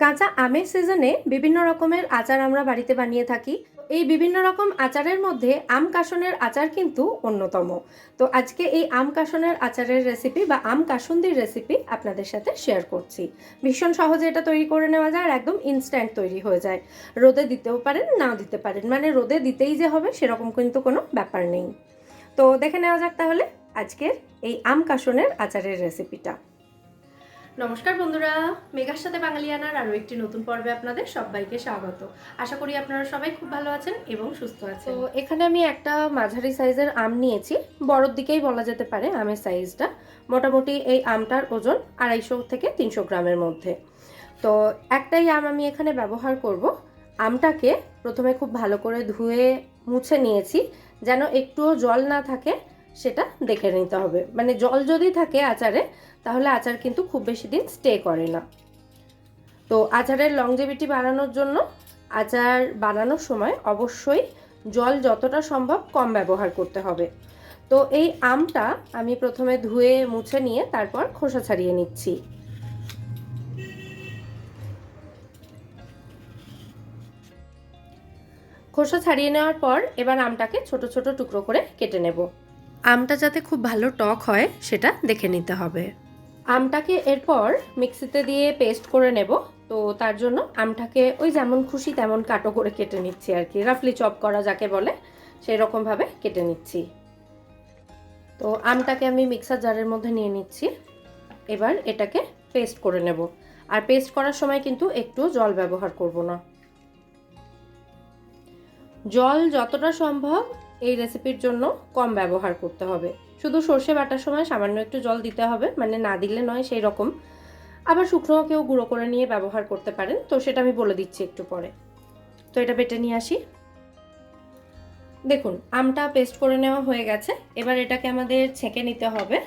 কাঁচা আমের সিজনে বিভিন্ন রকমের আচার আমরা বাড়িতে বানিয়ে থাকি। এই বিভিন্ন রকম আচারের মধ্যে আম কাসনের আচার কিন্তু অন্যতম। তো আজকে এই আম কাসনের আচারের রেসিপি বা আম কাসুন্দির রেসিপি আপনাদের সাথে শেয়ার করছি। ভীষণ সহজে এটা তৈরি করে নেওয়া যায় আর একদম ইনস্ট্যান্ট তৈরি হয়ে যায়। রোদে দিতেও পারেন, নাও দিতে পারেন। মানে রোদে দিতেই যে হবে সেরকম কিন্তু কোনো ব্যাপার নেই। তো দেখে নেওয়া যাক তাহলে আজকের এই আম কাসনের আচারের রেসিপিটা নমস্কার বন্ধুরা, মেঘার সাথে বাঙালিয়ানার আরও একটি নতুন পর্বে আপনাদের সবাইকে স্বাগত। আশা করি আপনারা সবাই খুব ভালো আছেন এবং সুস্থ আছেন। তো এখানে আমি একটা মাঝারি সাইজের আম নিয়েছি। বড়োর দিকেই বলা যেতে পারে আমের সাইজটা। মোটামুটি এই আমটার ওজন আড়াইশো থেকে তিনশো গ্রামের মধ্যে। তো একটাই আম আমি এখানে ব্যবহার করব। আমটাকে প্রথমে খুব ভালো করে ধুয়ে মুছে নিয়েছি, যেন একটুও জল না থাকে, সেটা দেখে নিতে হবে। মানে জল যদি থাকে আচারে তাহলে আচার কিন্তু খুব বেশি দিন স্টে করে না। তো আচারের লংজেভিটি বাড়ানোর জন্য আচার বানানোর সময় অবশ্যই জল যতটা সম্ভব কম ব্যবহার করতে হবে। তো এই আমটা আমি প্রথমে ধুয়ে, মুছে নিয়ে তারপর খোসা ছাড়িয়ে নিচ্ছি। খোসা ছাড়িয়ে নেওয়ার পর এবার আমটাকে ছোট ছোট টুকরো করে কেটে নেব। আমটা যাতে খুব ভালো টক হয়, সেটা দেখে নিতে হবে। আমটাকে এরপর মিক্সিতে দিয়ে পেস্ট করে নেব। তো তার জন্য আমটাকে ওই যেমন খুশি তেমন কাটো করে কেটে নিচ্ছি আর কি। রাফলি চপ করা যাকে বলে সেই রকমভাবে কেটে নিচ্ছি। তো আমটাকে আমি মিক্সার জারের মধ্যে নিয়ে নিচ্ছি। এবার এটাকে পেস্ট করে নেব। আর পেস্ট করার সময় কিন্তু একটু জল ব্যবহার করব না। জল যতটা সম্ভব এই রেসিপির জন্য কম ব্যবহার করতে হবে। শুধু সর্ষে বাটার সময় সামান্য একটু জল দিতে হবে মানে না দিলে নয় সেই রকম। আবার শুকনো কেউ গুঁড়ো করে নিয়ে ব্যবহার করতে পারেন, তো সেটা আমি বলে দিচ্ছি একটু পরে। তো এটা বেটে নিয়ে আসি। দেখুন, আমটা পেস্ট করে নেওয়া হয়ে গেছে, এবার এটাকে আমাদের ছেঁকে নিতে হবে।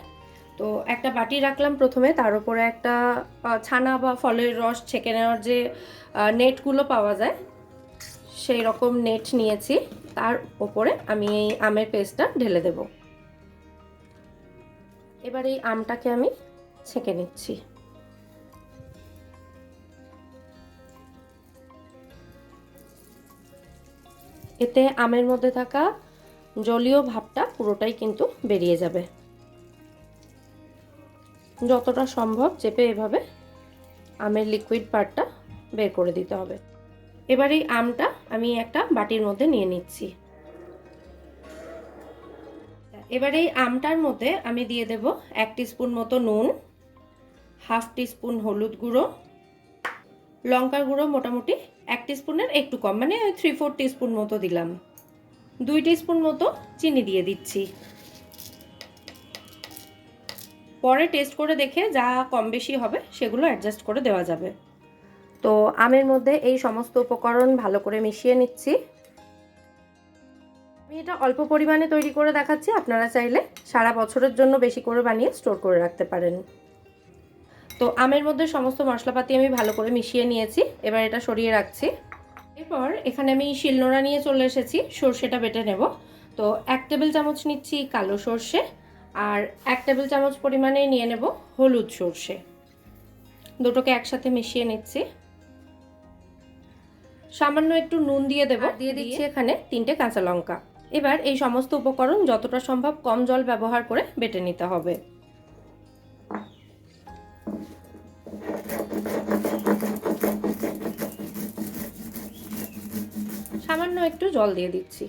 তো একটা বাটি রাখলাম প্রথমে, তার উপরে একটা ছানা বা ফলের রস ছেঁকে নেওয়ার যে নেটগুলো পাওয়া যায়, সেই রকম নেট নিয়েছি। তার ওপরে আমি এই আমের পেস্টটা ঢেলে দেব। এবার এই আমটাকে আমি ছেঁকে নিচ্ছি। এতে আমের মধ্যে থাকা জলীয় ভাবটা পুরোটাই কিন্তু বেরিয়ে যাবে। যতটা সম্ভব চেপে এভাবে আমের লিকুইড পার্টটা বের করে দিতে হবে। এবার এই আমটা আমি একটা বাটির মধ্যে নিয়ে নিচ্ছি। এবার এই আমটার মধ্যে আমি দিয়ে দেব এক স্পুন মতো নুন, হাফ টিস্পুন হলুদ গুঁড়ো, লঙ্কার গুঁড়ো মোটামুটি এক স্পুনের একটু কম মানে ওই থ্রি ফোর টিস্পুন মতো দিলাম। দুই টিস্পুন মতো চিনি দিয়ে দিচ্ছি। পরে টেস্ট করে দেখে যা কম বেশি হবে সেগুলো অ্যাডজাস্ট করে দেওয়া যাবে। তো আমের মধ্যে এই সমস্ত উপকরণ ভালো করে মিশিয়ে নিচ্ছি। আমি এটা অল্প পরিমাণে তৈরি করে দেখাচ্ছি। আপনারা চাইলে সারা বছরের জন্য বেশি করে বানিয়ে স্টোর করে রাখতে পারেন। তো আমের মধ্যে সমস্ত মশলাপাতি আমি ভালো করে মিশিয়ে নিয়েছি। এবার এটা সরিয়ে রাখছি। এরপর এখানে আমি শিলনোড়া নিয়ে চলে এসেছি। সর্ষেটা বেটে নেব। তো এক টেবিল চামচ নিচ্ছি কালো সর্ষে আর এক টেবিল চামচ পরিমাণে নিয়ে নেব হলুদ সর্ষে। দুটোকে একসাথে মিশিয়ে নিচ্ছি। সামান্য একটু নুন দিয়ে দেবো। দিয়ে দিচ্ছি এখানে তিনটে কাঁচা লঙ্কা। এবার এই সমস্ত উপকরণ যতটা সম্ভব কম জল ব্যবহার করে বেটে নিতে হবে। সামান্য একটু জল দিয়ে দিচ্ছি।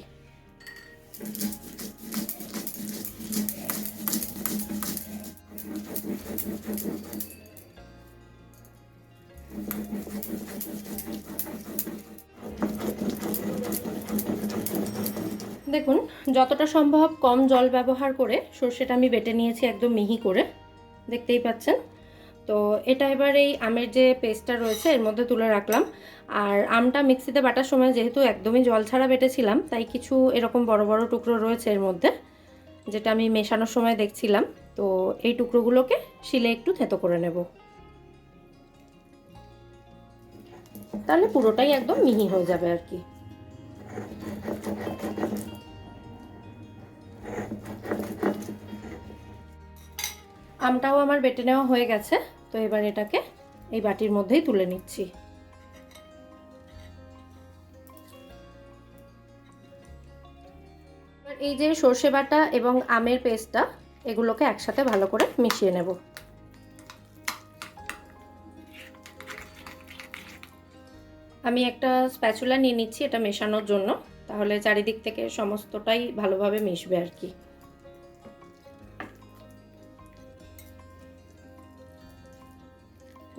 দেখুন, যতটা সম্ভব কম জল ব্যবহার করে সর্ষেটা আমি বেটে নিয়েছি একদম মিহি করে, দেখতেই পাচ্ছেন। তো এটা এবার এই আমের যে পেস্টটা রয়েছে, এর মধ্যে তুলে রাখলাম। আর আমটা মিক্সিতে বাটার সময় যেহেতু একদমই জল ছাড়া বেটেছিলাম, তাই কিছু এরকম বড় বড় টুকরো রয়েছে এর মধ্যে, যেটা আমি মেশানোর সময় দেখছিলাম। তো এই টুকরোগুলোকে শিলে একটু থেতো করে নেব। তাহলে পুরোটাই একদম মিহি হয়ে যাবে আর কি। আমটাও আমার বেটে নেওয়া হয়ে গেছে, তো এবার এটাকে এই বাটির মধ্যেই তুলে নিচ্ছি। এই যে সর্ষে বাটা এবং আমের পেস্টটা, এগুলোকে একসাথে ভালো করে মিশিয়ে নেব। আমি একটা স্প্যাচুলা নিয়ে নিচ্ছি এটা মেশানোর জন্য, তাহলে চারিদিক থেকে সমস্তটাই ভালোভাবে মিশবে আর কি।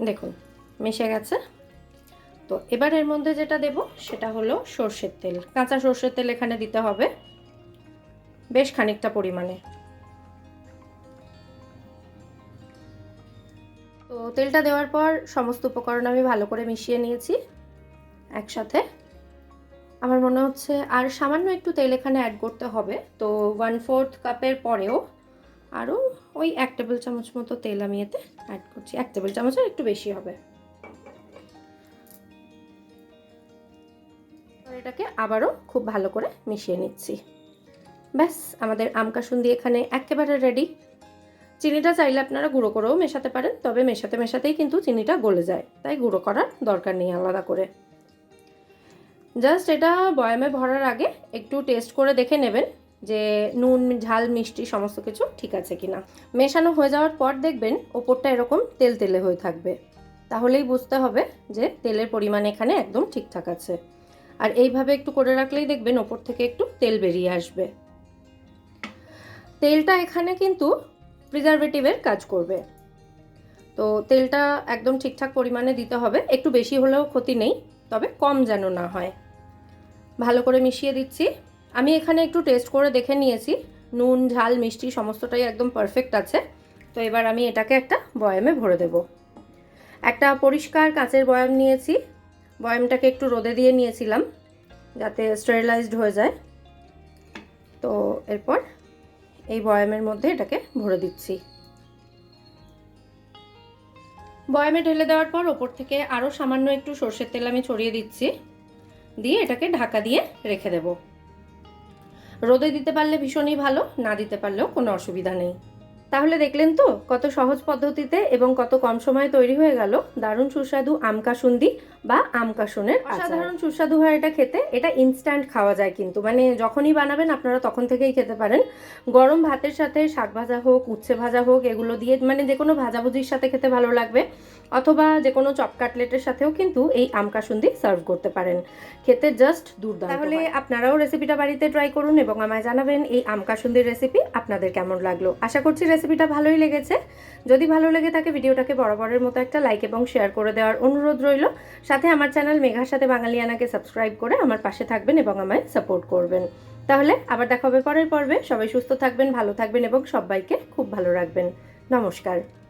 দেখুন, মিশে গেছে। তো এবার এর মধ্যে যেটা দেব, সেটা হলো সর্ষের তেল। কাঁচা সর্ষের তেল এখানে দিতে হবে বেশ খানিকটা পরিমাণে। তো তেলটা দেওয়ার পর সমস্ত উপকরণ আমি ভালো করে মিশিয়ে নিয়েছি একসাথে। আমার মনে হচ্ছে আর সামান্য একটু তেল এখানে অ্যাড করতে হবে। তো ওয়ান ফোর্থ কাপের পরেও আরও ওই এক টেবিল চামচ মতো তেল আমি এতে অ্যাড করছি। এক টেবিল চামচের একটু বেশি হবে। এটাকে আবারও খুব ভালো করে মিশিয়ে নিচ্ছি। ব্যাস, আমাদের আম কাসুন্দি এখানে একেবারে রেডি চিনিটা চাইলে আপনারা গুঁড়ো করেও মেশাতে পারেন, তবে মেশাতে মেশাতেই কিন্তু চিনিটা গলে যায়, তাই গুঁড়ো করার দরকার নেই আলাদা করে। জাস্ট এটা বয়ামে ভরার আগে একটু টেস্ট করে দেখে নেবেন। যে নুন, ঝাল, মিষ্টি সমস্ত কিছু ঠিক আছে কিনা। মেশানো হয়ে যাওয়ার পর দেখবেন ওপরটা এরকম তেল তেলে হয়ে থাকবে। তাহলেই বুঝতে হবে যে তেলের পরিমাণ এখানে একদম ঠিকঠাক আছে। আর এইভাবে একটু করে রাখলেই দেখবেন ওপর থেকে একটু তেল বেরিয়ে আসবে। তেলটা এখানে কিন্তু প্রিজারভেটিভের কাজ করবে। তো তেলটা একদম ঠিকঠাক পরিমাণে দিতে হবে। একটু বেশি হলেও ক্ষতি নেই, তবে কম যেন না হয়। ভালো করে মিশিয়ে দিচ্ছি। আমি এখানে একটু টেস্ট করে দেখে নিয়েছি। নুন, ঝাল, মিষ্টি, সমস্তটাই একদম পারফেক্ট আছে। তো এবার আমি এটাকে একটা বয়ামে ভরে দেব। একটা পরিষ্কার কাঁচের বয়াম নিয়েছি। বয়ামটাকে একটু রোদে দিয়ে নিয়েছিলাম, যাতে স্টেরিলাইজড হয়ে যায়। তো এরপর এই বয়ামের মধ্যে এটাকে ভরে দিচ্ছি। বয়ামে ঢেলে দেওয়ার পর ওপর থেকে আরও সামান্য একটু সর্ষের তেল আমি ছড়িয়ে দিচ্ছি। দিয়ে এটাকে ঢাকা দিয়ে রেখে দেব। রোদে দিতে পারলে ভীষণই ভালো, না দিতে পারলেও কোনো অসুবিধা নেই। তাহলে দেখলেন তো, কত সহজ পদ্ধতিতে এবং কত কম সময়ে তৈরি হয়ে গেল দারুণ সুস্বাদু আমকাসুন্দি বা আমকাসনের সাধারণ সুস্বাদু হয় এটা খেতে, এটা ইনস্ট্যান্ট খাওয়া যায় কিন্তু। মানে যখনই বানাবেন আপনারা তখন থেকেই খেতে পারেন। গরম ভাতের সাথে শাক ভাজা হোক, উচ্ছে ভাজা হোক, এগুলো দিয়ে মানে যে কোনো ভাজাভুজির সাথে খেতে ভালো লাগবে। অথবা যে কোনো চপ কাটলেটের সাথেও কিন্তু এই আমকাসুন্দি সার্ভ করতে পারেন। খেতে জাস্ট দুর্দান্ত তাহলে আপনারাও রেসিপিটা বাড়িতে ট্রাই করুন এবং আমায় জানাবেন এই আমকাসুন্দির রেসিপি আপনাদের কেমন লাগল। আশা করছি রেসিপিটা ভালোই লেগেছে। যদি ভালো লেগে থাকে ভিডিওটাকে বরাবরের মতো একটা লাইক এবং শেয়ার করে দেওয়ার অনুরোধ রইল। সাথে আমার চ্যানেল মেঘার সাথে বাঙালিয়ানাকে সাবস্ক্রাইব করে আমার পাশে থাকবেন এবং আমায় সাপোর্ট করবেন। তাহলে আবার দেখা হবে পরের পর্বে। সবাই সুস্থ থাকবেন ভালো থাকবেন এবং সবাইকে খুব ভালো রাখবেন। নমস্কার।